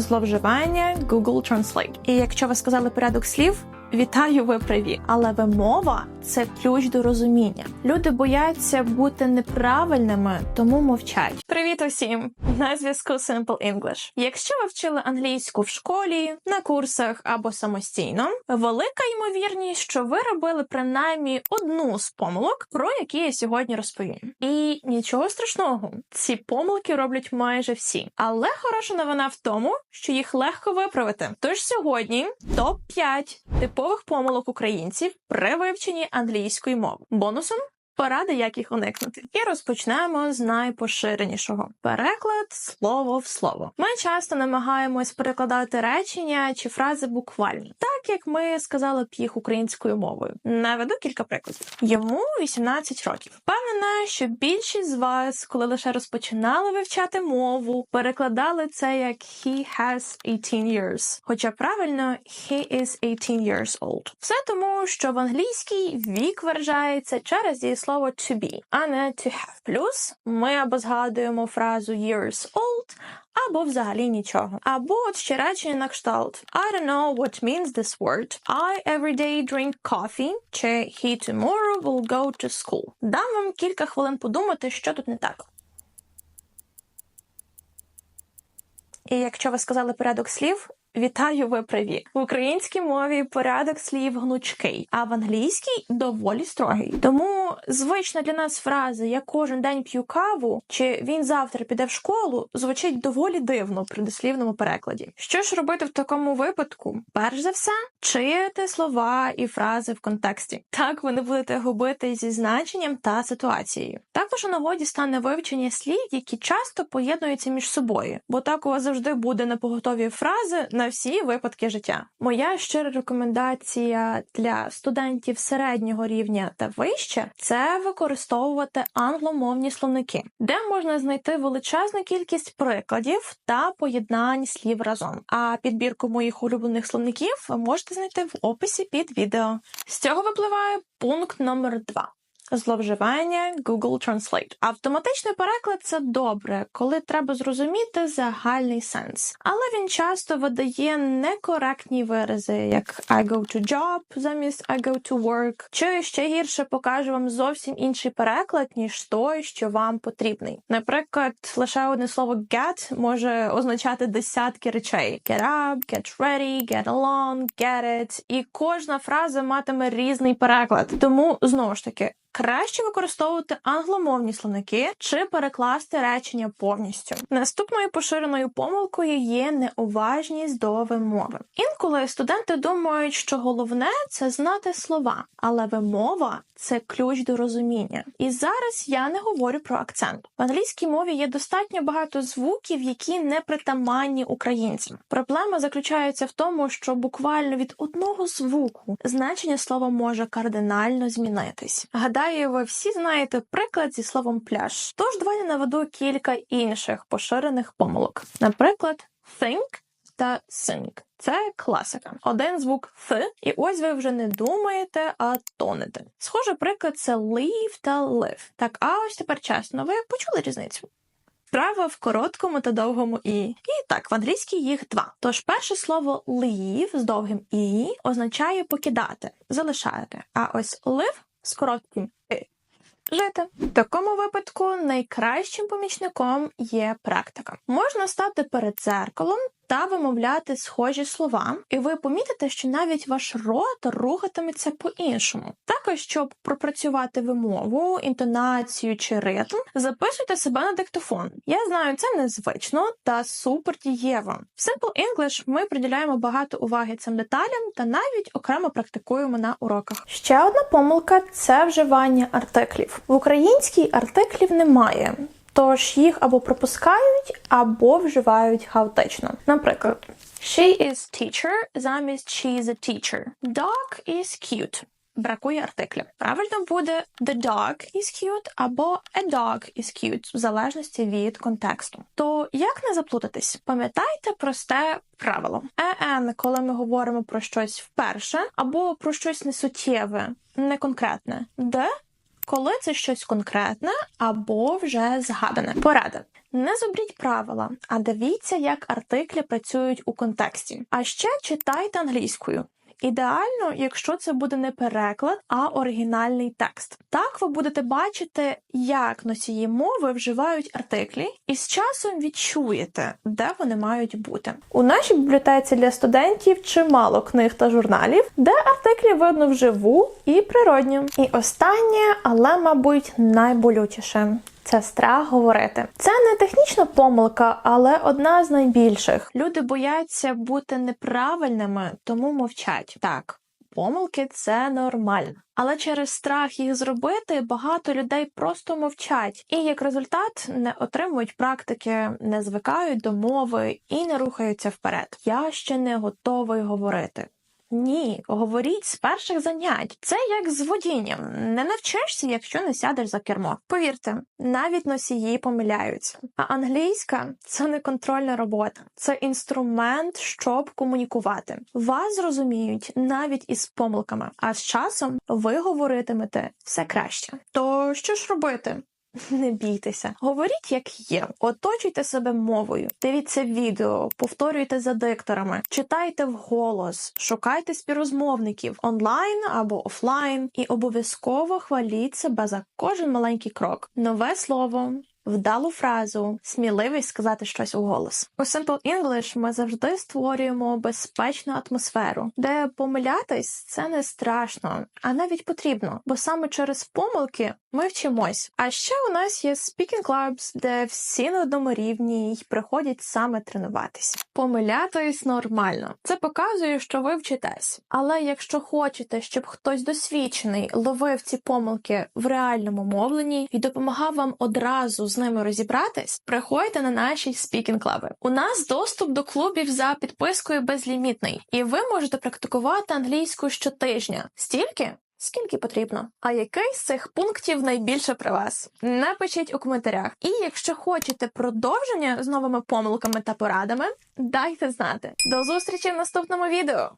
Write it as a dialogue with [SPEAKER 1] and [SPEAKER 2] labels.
[SPEAKER 1] зловживання Google Translate. І якщо ви сказали порядок слів, вітаю, ви праві. Але вимова це ключ до розуміння. Люди бояться бути неправильними, тому мовчать. Привіт усім! На зв'язку Simple English. Якщо ви вчили англійську в школі, на курсах або самостійно, велика ймовірність, що ви робили принаймні одну з помилок, про які я сьогодні розповім. І нічого страшного, ці помилки роблять майже всі. Але хороша новина в тому, що їх легко виправити. Тож сьогодні топ 5 типових помилок українців при вивченні англійської мови. Бонусом поради, як їх уникнути. І розпочнемо з найпоширенішого переклад слово в слово. Ми часто намагаємось перекладати речення чи фрази буквально, так як ми сказали б їх українською мовою. Наведу кілька прикладів. Йому 18 років. Впевнена, що більшість з вас, коли лише розпочинали вивчати мову, перекладали це як he has 18 years. Хоча правильно he is 18 years old. Все тому, що в англійській вік виражається через дієслово to be, а не to have. Плюс ми або згадуємо фразу years old, або взагалі нічого. Або от ще речення на кшталт I don't know what means this word. I every day drink coffee, чи he tomorrow will go to school. Дам вам кілька хвилин подумати, що тут не так. І якщо ви сказали порядок слів, вітаю, ви праві. В українській мові порядок слів гнучкий, а в англійській доволі строгий. Тому звична для нас фраза Я кожен день п'ю каву чи він завтра піде в школу звучить доволі дивно при дослівному перекладі. Що ж робити в такому випадку? Перш за все, чити слова і фрази в контексті. Так ви не будете губити зі значенням та ситуацією. Також у нагоді стане вивчення слів, які часто поєднуються між собою, бо так у вас завжди буде на поготові фрази на всі випадки життя. Моя щира рекомендація для студентів середнього рівня та вище це використовувати англомовні словники, де можна знайти величезну кількість прикладів та поєднань слів разом. А підбірку моїх улюблених словників ви можете знайти в описі під відео. З цього випливає пункт номер 2. Зловживання Google Translate. Автоматичний переклад це добре, коли треба зрозуміти загальний сенс. Але він часто видає некоректні вирази, як I go to job замість I go to work, чи ще гірше покаже вам зовсім інший переклад, ніж той, що вам потрібний. Наприклад, лише одне слово get може означати десятки речей: get up, get ready, get along, get it. І кожна фраза матиме різний переклад. Тому знову ж таки. Краще використовувати англомовні словники чи перекласти речення повністю. Наступною поширеною помилкою є неуважність до вимови. Інколи студенти думають, що головне це знати слова, але вимова це ключ до розуміння. І зараз я не говорю про акцент. В англійській мові є достатньо багато звуків, які не притаманні українцям. Проблема заключається в тому, що буквально від одного звуку значення слова може кардинально змінитись. Гадаю, ви всі знаєте приклад зі словом пляж. Тож давайте наведу кілька інших поширених помилок. Наприклад, think та sing. Це класика. Один звук Th, і ось ви вже не думаєте, а тонете. Схожий приклад це leave та live. Так, а ось тепер чесно, ви почули різницю? Справа в короткому та довгому і. І так, в англійській їх два. Тож перше слово leave з довгим і означає покидати, залишати. А ось live з коротким і. Жити в такому випадку найкращим помічником є практика. Можна стати перед дзеркалом та вимовляти схожі слова, і ви помітите, що навіть ваш рот рухатиметься по-іншому. Також, щоб пропрацювати вимову, інтонацію чи ритм, записуйте себе на диктофон. Я знаю, це незвично та супер дієво. В Simple English ми приділяємо багато уваги цим деталям та навіть окремо практикуємо на уроках. Ще одна помилка це вживання артиклів. В українській артиклів немає. Тож їх або пропускають, або вживають хаотично. Наприклад, She is teacher замість she is a teacher. Dog is cute. Бракує артикля. Правильно буде the dog is cute або a dog is cute, в залежності від контексту. То як не заплутатись? Пам'ятайте просте правило. «en», коли ми говоримо про щось вперше, або про щось несуттєве, неконкретне. «de» коли це щось конкретне або вже згадане. Порада. Не зубріть правила, а дивіться, як артиклі працюють у контексті. А ще читайте англійською. Ідеально, якщо це буде не переклад, а оригінальний текст. Так ви будете бачити, як носії мови вживають артиклі, і з часом відчуєте, де вони мають бути. У нашій бібліотеці для студентів чимало книг та журналів, де артиклі видно вживу і природньо. І останнє, але, мабуть, найболючіше. Це страх говорити. Це не технічна помилка, але одна з найбільших. Люди бояться бути неправильними, тому мовчать. Так, помилки це нормально. Але через страх їх зробити багато людей просто мовчать, і як результат не отримують практики, не звикають до мови і не рухаються вперед. Я ще не готовий говорити. Ні, говоріть з перших занять. Це як з водінням. Не навчишся, якщо не сядеш за кермо. Повірте, навіть носії помиляються. А англійська це не контрольна робота, це інструмент, щоб комунікувати. Вас зрозуміють навіть із помилками, а з часом ви говоритимете все краще. То що ж робити? Не бійтеся, говоріть як є, оточуйте себе мовою, дивіться відео, повторюйте за дикторами, читайте вголос, шукайте співрозмовників. Онлайн або офлайн, і обов'язково хваліть себе за кожен маленький крок. Нове слово. Вдалу фразу, сміливість сказати щось у голос. У Simple English ми завжди створюємо безпечну атмосферу, де помилятись це не страшно, а навіть потрібно, бо саме через помилки ми вчимось. А ще у нас є speaking clubs, де всі на одному рівні й приходять саме тренуватись. Помилятись нормально. Це показує, що ви вчитесь. Але якщо хочете, щоб хтось досвідчений ловив ці помилки в реальному мовленні і допомагав вам одразу з ними розібратись, приходьте на наші speaking клаби. У нас доступ до клубів за підпискою безлімітний, і ви можете практикувати англійську щотижня. Стільки? Скільки потрібно? А який з цих пунктів найбільше при вас? Напишіть у коментарях. І якщо хочете продовження з новими помилками та порадами, дайте знати. До зустрічі в наступному відео!